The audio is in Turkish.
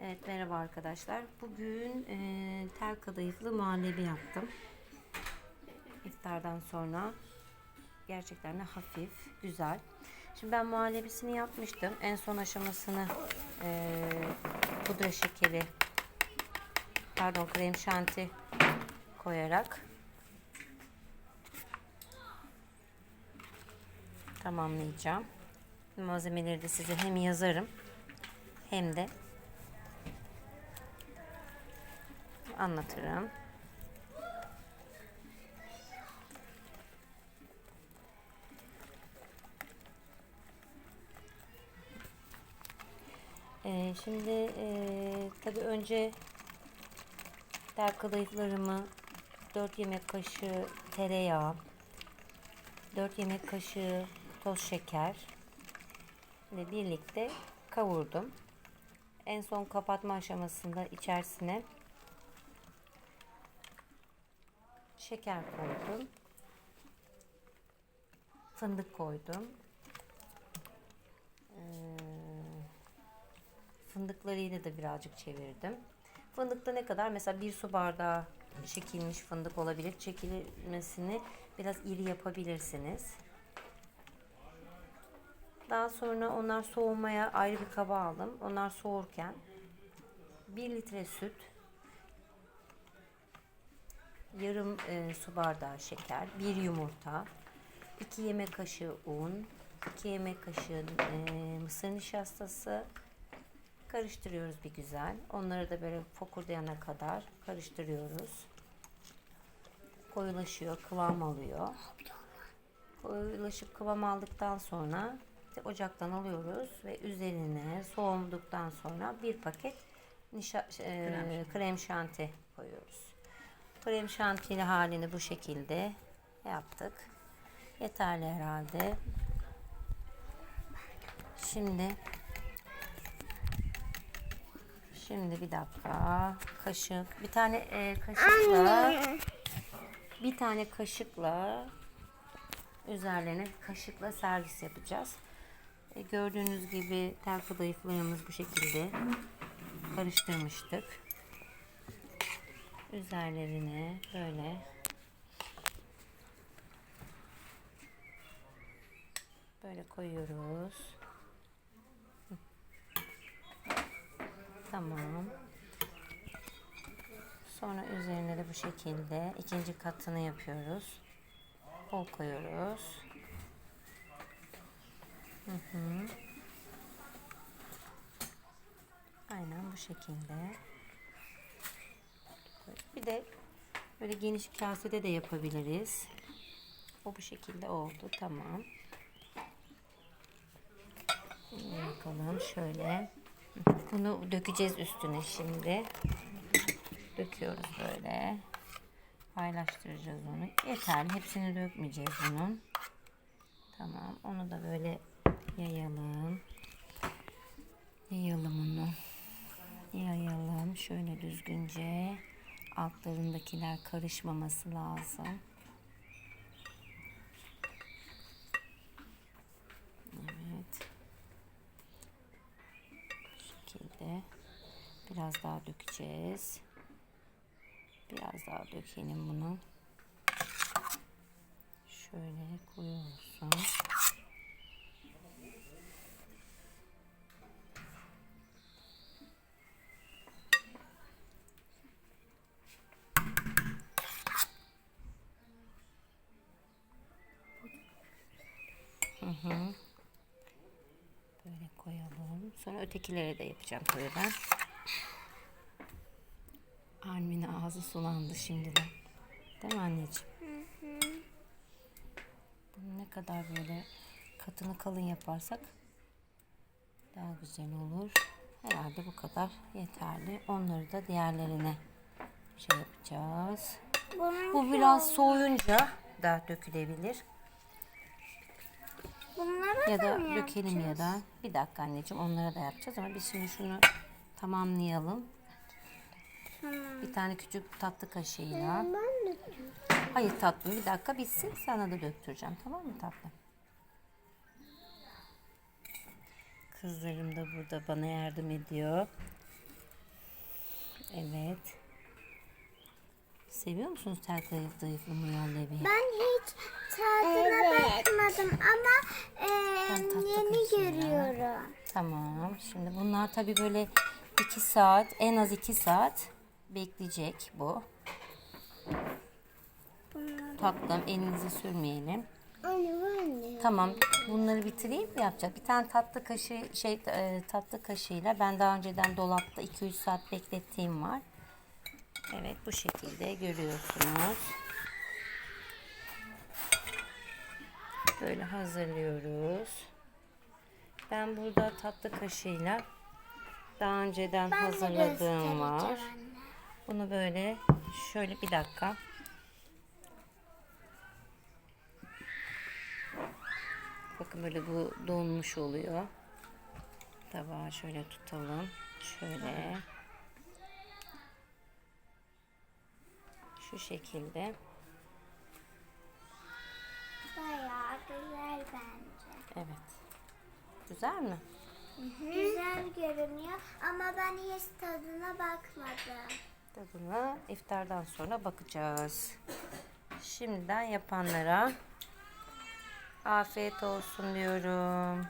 Evet merhaba arkadaşlar. Bugün e, tel kadayıflı muhallebi yaptım. İftardan sonra gerçekten de hafif, güzel. Şimdi ben muhallebisini yapmıştım. En son aşamasını e, pudra şekeri, pardon krem şanti koyarak tamamlayacağım. Malzemeleri de size hem yazarım hem de anlatırım. Ee, şimdi e, tabii önce der kadayıflarımı 4 yemek kaşığı tereyağı, 4 yemek kaşığı toz şeker ile birlikte kavurdum. En son kapatma aşamasında içerisine şeker koydum. Fındık koydum. Ee, fındıklarıyla da birazcık çevirdim. Fındıkta ne kadar? Mesela bir su bardağı çekilmiş fındık olabilir. Çekilmesini biraz iri yapabilirsiniz. Daha sonra onlar soğumaya ayrı bir kaba aldım. Onlar soğurken 1 litre süt, yarım e, su bardağı şeker, bir yumurta, 2 yemek kaşığı un, 2 yemek kaşığı e, mısır nişastası karıştırıyoruz bir güzel. Onları da böyle fokurdayana kadar karıştırıyoruz. Koyulaşıyor, kıvam alıyor. Koyulaşıp kıvam aldıktan sonra ocaktan alıyoruz ve üzerine soğuduktan sonra bir paket nişa, e, krem şanti koyuyoruz. Krem şantili halini bu şekilde yaptık. Yeterli herhalde. Şimdi Şimdi bir dakika. Kaşık. Bir tane e, kaşıkla bir tane kaşıkla üzerlerine kaşıkla servis yapacağız. E, gördüğünüz gibi tel kadayıflarımız bu şekilde karıştırmıştık. Üzerlerine böyle böyle koyuyoruz. Tamam. Sonra üzerine de bu şekilde ikinci katını yapıyoruz. Bol koyuyoruz. Hı hı. Aynen bu şekilde. Bir de böyle geniş kasede de yapabiliriz. O bu şekilde oldu. Tamam. Bakalım şöyle. Bunu dökeceğiz üstüne şimdi. Döküyoruz böyle. Paylaştıracağız onu. Yeterli. Hepsini dökmeyeceğiz bunun. Tamam. Onu da böyle yayalım. Yayalım onu. Yayalım. Şöyle düzgünce. Altlarındakiler karışmaması lazım. Evet. Bu şekilde. Biraz daha dökeceğiz. Biraz daha dökelim bunu. Şöyle koyuyorsun. Sonra ötekileri de yapacağım tabii ben. Armin'in ağzı sulandı şimdiden. Değil mi anneciğim? Bunu ne kadar böyle katını kalın yaparsak daha güzel olur. Herhalde bu kadar yeterli. Onları da diğerlerine şey yapacağız. Bu biraz soğuyunca da dökülebilir. Bunları Ya da mı dökelim ya da bir dakika anneciğim onlara da yapacağız ama biz şimdi şunu tamamlayalım. Bir tane küçük tatlı kaşığıyla. Ben de Hayır tatlım bir dakika bitsin sana da döktüreceğim tamam mı tatlım? Kızlarım da burada bana yardım ediyor. Evet. Seviyor musunuz tel kayıp zayıflı muhallebi? Ben hiç tadına bakmadım ama e, Ben tatlı yeni görüyorum. Tamam. Şimdi bunlar tabii böyle 2 saat, en az 2 saat bekleyecek bu. Tatlım elinizi sürmeyelim. Tamam. Bunları bitireyim mi yapacak? Bir tane tatlı kaşığı şey e, tatlı kaşığıyla ben daha önceden dolapta 2-3 saat beklettiğim var. Evet bu şekilde görüyorsunuz. Böyle hazırlıyoruz. Ben burada tatlı kaşığıyla daha önceden Ben hazırladığım var. anne. Bunu böyle şöyle bir dakika. Bakın böyle bu donmuş oluyor. Tabağı şöyle tutalım. Şöyle. Şu şekilde. Bence. Evet. Güzel mi? Güzel görünüyor ama ben hiç tadına bakmadım. Tadına iftardan sonra bakacağız. Şimdiden yapanlara afiyet olsun diyorum.